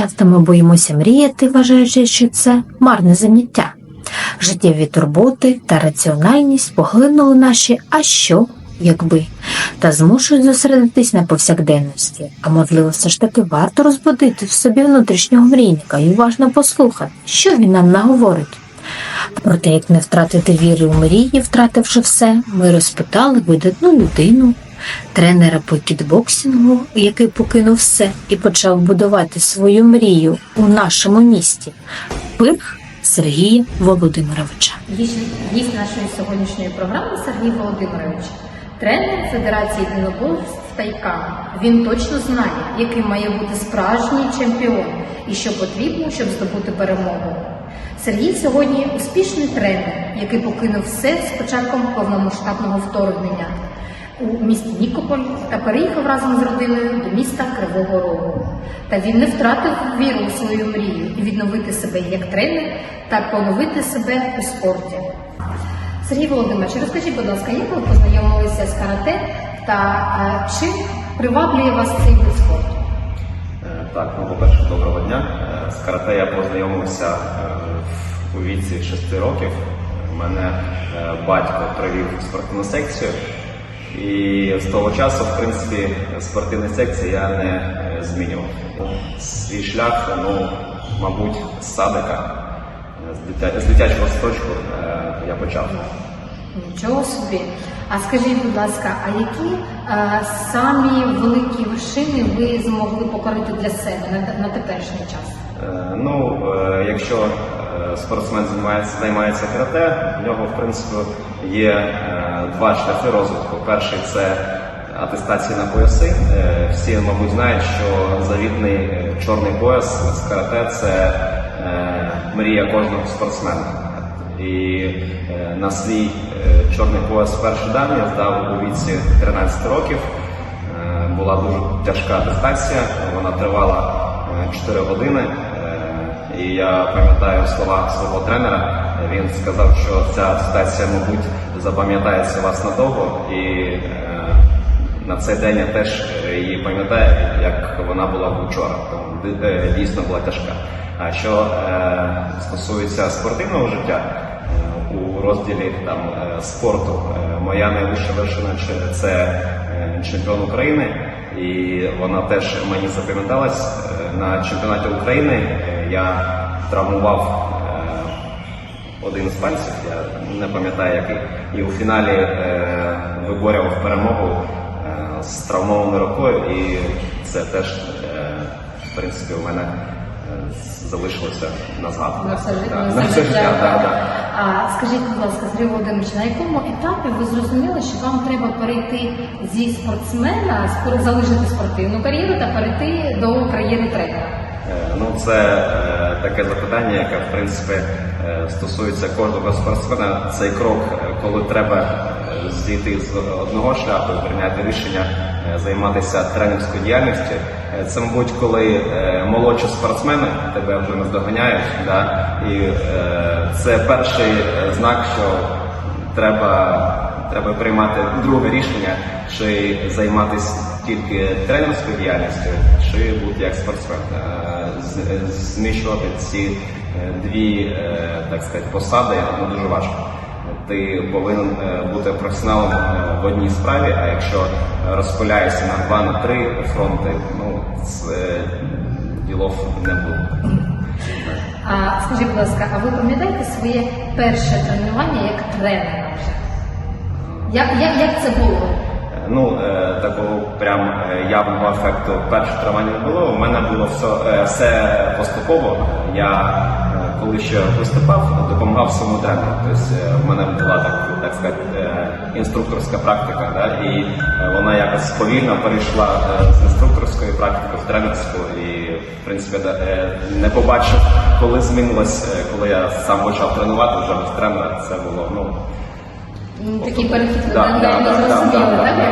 часто ми боїмося мріяти, вважаючи, що це марне заняття. Життєві турботи та раціональність поглинули наші а що, якби, та змушують зосередитись на повсякденності. А можливо, все ж таки варто розбудити в собі внутрішнього мрійника і уважно послухати, що він нам наговорить. Про те, як не втратити віри у мрії, втративши все, ми розпитали видатну людину, тренера по кікбоксингу, який покинув все і почав будувати свою мрію у нашому місті. Пирх Сергія Володимировича. Гість нашої сьогоднішньої програми Сергій Володимирович, тренер Федерації єдиноборств Тайкан. Він точно знає, яким має бути справжній чемпіон і що потрібно, щоб здобути перемогу. Сергій сьогодні успішний тренер, який покинув все з початком повномасштабного вторгнення у місті Нікополь та переїхав разом з родиною до міста Кривого Рогу. Та він не втратив віру у свою мрію і відновити себе як тренер та поновити себе у спорті. Сергій Володимирович, розкажіть, будь ласка, як ви познайомилися з карате та е, чим приваблює вас цей вид спорту? Е, Так, ну по-перше, доброго дня. Е, З карате я познайомився у віці 6 років. Мене батько привів в спортивну секцію, і з того часу, в принципі, спортивні секції я не е, змінював. Свій шлях, ну, мабуть, з садика, з дитячого садочку е, я почав. Нічого собі. А скажіть, будь ласка, а які е, самі великі вершини ви змогли покорити для себе на, на теперішній час? Е, Ну, е, якщо е, спортсмен займається, займається карате, в нього в принципі є е, два шляхи розвитку. Перший це атестація на пояси. Е, Всі, мабуть, знають, що завітний чорний пояс з карате це е, мрія кожного спортсмена. І е, на свій чорний пояс перший дан я здав у віці 13 років. Була дуже тяжка атестація, вона тривала е, 4 години. І я пам'ятаю слова свого тренера. Він сказав, що ця атестація, мабуть, запам'ятається вас надовго. І е, на цей день я теж її пам'ятаю, як вона була вчора. Тому е, дійсно була тяжка. А що е, стосується спортивного життя, е, у розділі там е, спорту, моя найвища вершина це чемпіон України, і вона теж мені запам'яталась. На чемпіонаті України я травмував один з пальців, не пам'ятаю який. І у фіналі е, виборював перемогу е, з травмованою рукою, і це теж, е, в принципі, у мене е, залишилося на згадку. На все, на життя. життя, так, так. А скажіть, будь ласка, Сергій Володимирович, на якому етапі ви зрозуміли, що вам треба перейти зі спортсмена, спор- залишити спортивну кар'єру та перейти до кар'єри тренера? Е, Ну, це е, таке запитання, яке в принципі стосується кожного спортсмена. Цей крок, е, коли треба е, зійти з одного шляху і прийняти рішення е, займатися тренерською діяльністю. Е, Це, мабуть, коли е, молодші спортсмени тебе вже наздоганяють, да? і е, це перший е, знак, що треба, треба приймати друге рішення, чи займатися тільки тренерською діяльністю, чи бути як спортсмен. Е, Зміщувати ці е, дві е, так сказати, посади ну, дуже важко. Ти повинен е, бути професіоналом е, в одній справі, а якщо розпиляєшся на два, на три фронти, ну це ділов не буде. А скажіть, будь ласка, а ви пам'ятаєте своє перше тренування як тренера вже? Як, як, як це було? Е, Ну, е, такого прям е, явного ефекту перше травмання не було. У мене було все, е, все поступово. Я е, коли ще виступав, допомагав своєму тренеру. Тобто е, в мене була так, так сказати, е, інструкторська практика, да? і вона якось повільно перейшла з інструкторської практики в тренерську. І в принципі не побачив, коли змінилось, коли я сам почав тренувати вже без тренера. Це було ну. Ну, Такий перехід Да, да, да, да, да, да, да.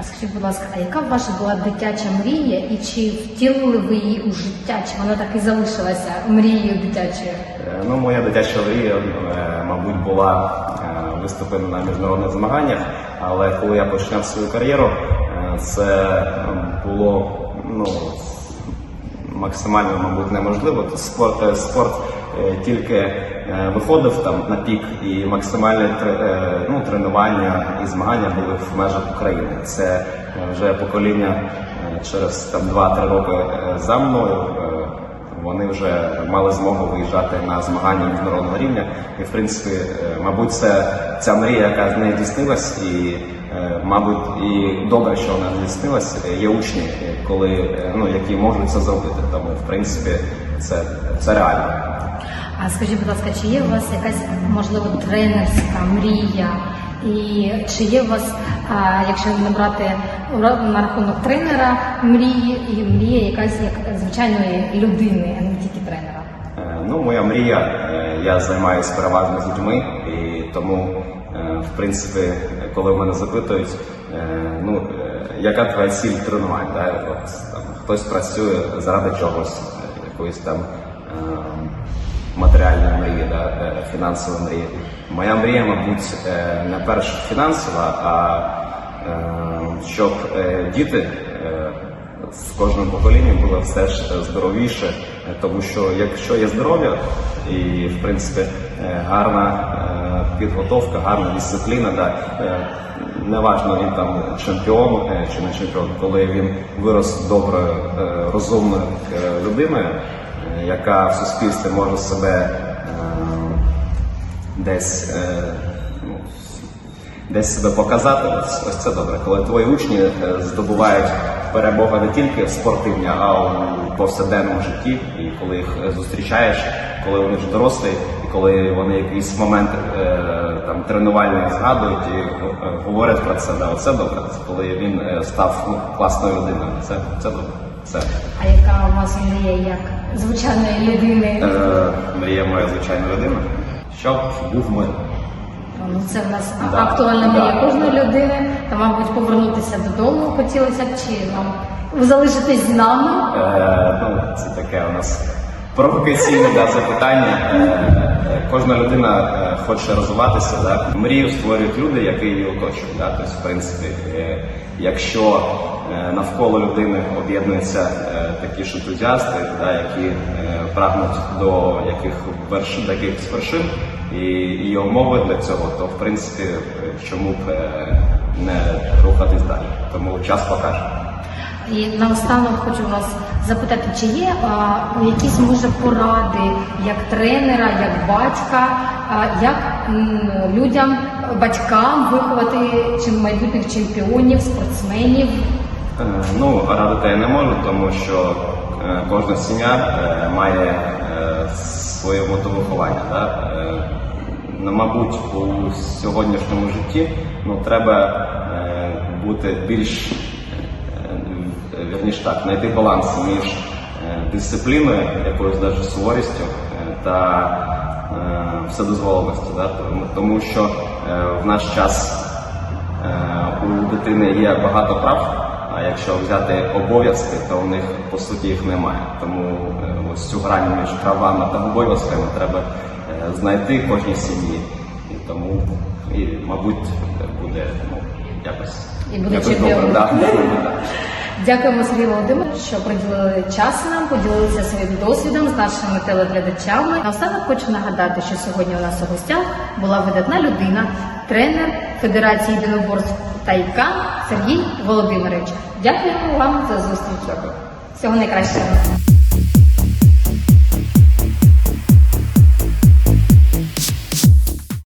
А скажіть, будь ласка, а яка ваша була дитяча мрія і чи втілили ви її у життя? Чи вона так і залишилася мрією дитячою? Е, Ну, моя дитяча мрія, е, мабуть, була е, виступити на міжнародних змаганнях, але коли я починав свою кар'єру, це е, було ну, максимально, мабуть, неможливо. Спорт, е, спорт е, тільки е, виходив там на пік, і максимальне ну, тренування і змагання були в межах України. Це вже покоління через там 2-3 роки за мною. Вони вже мали змогу виїжджати на змагання міжнародного рівня. І в принципі, мабуть, це ця мрія, яка з нею здійснилась, і мабуть, і добре, що вона здійснилась. Е, Є учні, е, коли е, ну які можуть це зробити. Тому в принципі це, це реально. А скажіть, будь ласка, чи є у вас якась можливо тренерська мрія? І чи є у вас, якщо не брати на рахунок тренера, мрії і мрія якась як звичайної людини, а не тільки тренера? Ну, моя мрія, е, я займаюся переважно з людьми, і тому, е, в принципі, коли мене запитують, е, ну, яка твоя ціль тренувань, да? От, там, хтось працює заради чогось, якоїсь там е, матеріальної мрії, да? фінансової мрії. Моя мрія, мабуть, не перш фінансова, а е, щоб діти. з кожним поколінням було все ж здоровіше, тому що якщо є здоров'я і в принципі е, гарна е, підготовка, гарна дисципліна, да, е, неважно він там чемпіон е, чи не чемпіон, коли він вирос доброю, е, розумною е, людиною, е, яка в суспільстві може себе е, десь. е, ну, десь себе показати. Ось, це добре. Коли твої учні е, здобувають перемоги не тільки в спортивні, а у повсякденному житті, і коли їх е, зустрічаєш, коли вони вже дорослі, і коли вони якийсь момент е, там тренувальний згадують і е, говорять про це, да, оце добре. Це коли він став ну, класною людиною. Це, це добре. Це А яка у вас мрія як звичайної людини? е, мрія моя звичайна людина, щоб був мир. Ну, це в нас Да, актуальна да. мрія кожної людини. Та, мабуть, повернутися додому хотілося б, чи нам залишитись з нами. Е, ну, це таке у нас провокаційне да, запитання. Кожна людина е, хоче розвиватися. Да? Мрію створюють люди, які її оточують. Да? Тобто, в принципі, е, якщо е, навколо людини об'єднуються такі ж ентузіасти, да, які прагнуть до яких вершин, до вершин, і, і умови для цього, то в принципі чому б не рухатись далі. Тому час покаже. І наостанок хочу вас запитати, чи є а, якісь може поради як тренера, як батька, а, як м, людям, батькам виховати чи майбутніх чемпіонів, спортсменів? Е, Ну, радити я не можу, тому що е, кожна сім'я е, має е, своє мотовиховання. Да? Е, ну, мабуть, у сьогоднішньому житті ну, треба бути більш е, вірніше так, знайти баланс між е, дисципліною, якоюсь навіть суворістю е, та е, вседозволеністю. Да? Тому, що в наш час у дитини є багато прав, а якщо взяти обов'язки, то у них по суті їх немає. Тому ось цю грань між правами та обов'язками треба знайти кожній сім'ї. І тому, і, мабуть, буде ну, якось, І буде якось чемпіоном. добре. Да. Дякуємо Сергій Володимирович, що приділили час нам, поділилися своїм досвідом з нашими телеглядачами. Наостанок хочу нагадати, що сьогодні у нас у гостях була видатна людина, тренер Федерації єдиноборств Тайка Сергій Володимирович. Дякуємо вам за зустріч. Дякую. Всього найкращого.